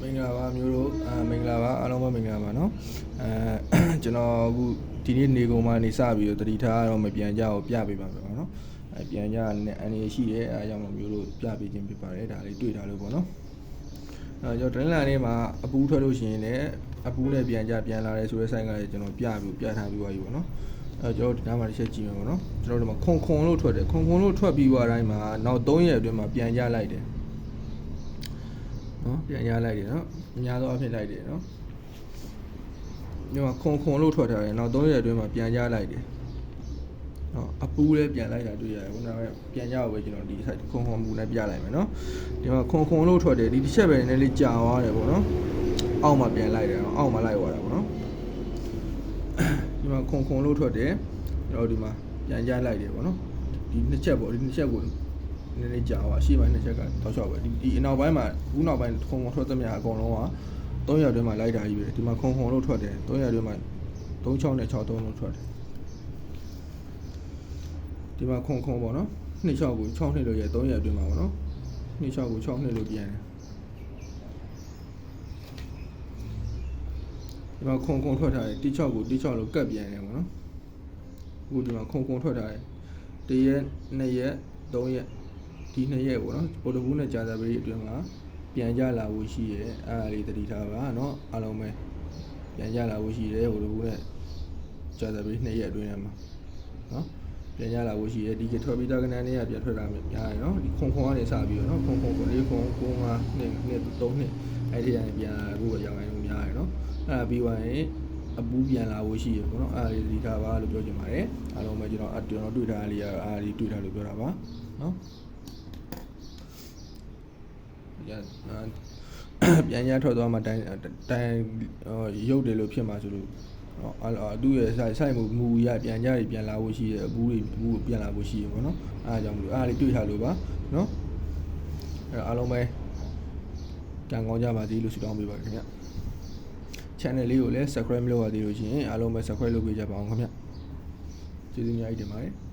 မင်္ဂလာပါမျိုးတို့အာမင်္ဂလာပါအားလုံးပဲမင်္ဂလာပါเนาะအဲကျွန်တော်အခုဒီနေ့နေကုန်မှနေစပြီးတော့တတိထားတော့မပြန်ကြအောင်ပြပေးပါမယ်ပေါ့เนาะအဲပြန်ကြတဲ့အနေရှိတယ်အဲအကြောင်းမို့မျိုးတို့ပြပေးခြင်းဖြစ်ပါတယ်ဒါလေးတွေ့ထားလို့ပေါ့เนาะအဲကျွန်တော်ဒရင်းလာလေးမှာအပူးထွက်လို့ရှိရင်လည်းအပူးနဲ့ပြန်ကြပြန်လာတယ်ဆိုတဲ့ဆိုင်ကလည်းကျွန်တော်ပြပြီးပြထားပြီးသွားပြီပေါ့เนาะအဲကျွန်တော်ဒီနားမှာတစ်ချက်ကြည့်မယ်ပေါ့เนาะကျွန်တော်တို့မှာခွန်ခွန်လို့ထွက်တယ်ခွန်ခွန်လို့ထွက်ပြီးသွားတိုင်းမှာနောက်3ရက်အတွင်းမှာပြန်ကြလိုက်တယ် နော်ပြန်ရလိုက်တယ်နော်အများသောအဖြစ်လိုက်တယ်နော်ဒီမှာခွန်ခွန်လို့ထွက်ထားတယ်နောက်3ရက်အတွင်းမှာပြန်ရလိုက်တယ်နော်အပူလည်းပြန်လိုက်တာတွေ့ရတယ်ခုနကပြန်ရအောင်ပဲကျွန်တော်ဒီ site ခွန်ခွန်မူနဲ့ပြလိုက်မယ်နော်ဒီမှာခွန်ခွန်လို့ထွက်တယ်ဒီတစ်ချက်ပဲနည်းနည်းလေးကြာသွားတယ်ပေါ့နော်အောက်မှာပြန်လိုက်တယ်နော်အောက်မှာလိုက်သွားတာပေါ့နော်ဒီမှာခွန်ခွန်လို့ထွက်တယ်ကျွန်တော်ဒီမှာပြန်ရလိုက်တယ်ပေါ့နော်ဒီနှစ်ချက်ပေါ့ဒီနှစ်ချက်ကို နည်းနည်းကြာပါရှေ့ပိုင်းတစ်ချက်ကတောက်လျှောက်ပဲဒီဒီအနောက်ပိုင်းမှာခုနောက်ပိုင်းခုံခုံထွက်သမျှအကုန်လုံးက3ရက်အတွင်းမှာလိုက်တာကြီးပဲဒီမှာခုံခုံလို့ထွက်တယ်3ရက်အတွင်းမှာ36နဲ့63လို့ထွက်တယ်ဒီမှာခုံခုံပေါ့နော်26ကို6နှစ်လို့ရ3ရက်အတွင်းမှာပေါ့နော်26ကို6နှစ်လို့ပြန်တယ်ဒီမှာခုံခုံထွက်ထားတယ်16ကို16လို့ကတ်ပြန်တယ်ပေါ့နော်အခုဒီမှာခုံခုံထွက်ထားတယ်1ရက်2ရက်3ရက် ဒီနှစ်ရက်ပေါ့နော်ပိုတိုဘူးနဲ့ကြာသပတေးအတွင်းမှာပြန်ကြလာဖို့ရှိရဲအဲ့ဒါလေးသတိထားပါเนาะအားလုံးပဲပြန်ကြလာဖို့ရှိရဲပိုတိုဘူးနဲ့ကြာသပတေးနှစ်ရက်အတွင်းထဲမှာเนาะပြန်ကြလာဖို့ရှိရဲဒီကထွက်ပြီးသားကနန်းလေးကပြန်ထွက်လာမယ်များရယ်เนาะဒီခုံခုံကနေစပြီးတော့เนาะခုံခုံကိုလေးခုံကိုငါနှစ်နှစ်သုံးနှစ်အဲ့ဒီကနေပြန်လာဖို့ရောက်ရင်များရယ်เนาะအဲ့ဒါပြီးသွားရင်အပူးပြန်လာဖို့ရှိရပေါ့နော်အဲ့ဒါလေးသတိထားပါလို့ပြောချင်ပါတယ်အားလုံးပဲကျွန်တော်အကျွန်တော်တွေ့ထားတာလေးကအားဒါလေးတွေ့ထားလို့ပြောတာပါเนาะ ပြန် အာပြန်ရထွက်သွားမှတိုင်းတိုင်းရုပ်တယ်လို့ဖြစ်မှာဆိုလို့ဟောအာသူ့ရဲ့ဆိုင်ဆိုင်မူမူရပြန်ကြရပြန်လာဖို့ရှိရအဘူးတွေအဘူးပြန်လာဖို့ရှိရပေါ့နော်အားကြောင့်မလို့အားလေးတွေ့ထားလို့ပါနော်အဲအားလုံးပဲကြံကောင်းကြပါသေးလို့ဆုတောင်းပေးပါခင်ဗျ channel လေးကိုလည်း subscribe မလုပ်ရသေးလို့ရှိရင်အားလုံးပဲ subscribe လုပ်ပေးကြပါအောင်ခင်ဗျကျေးဇူးများကြီးတင်ပါတယ်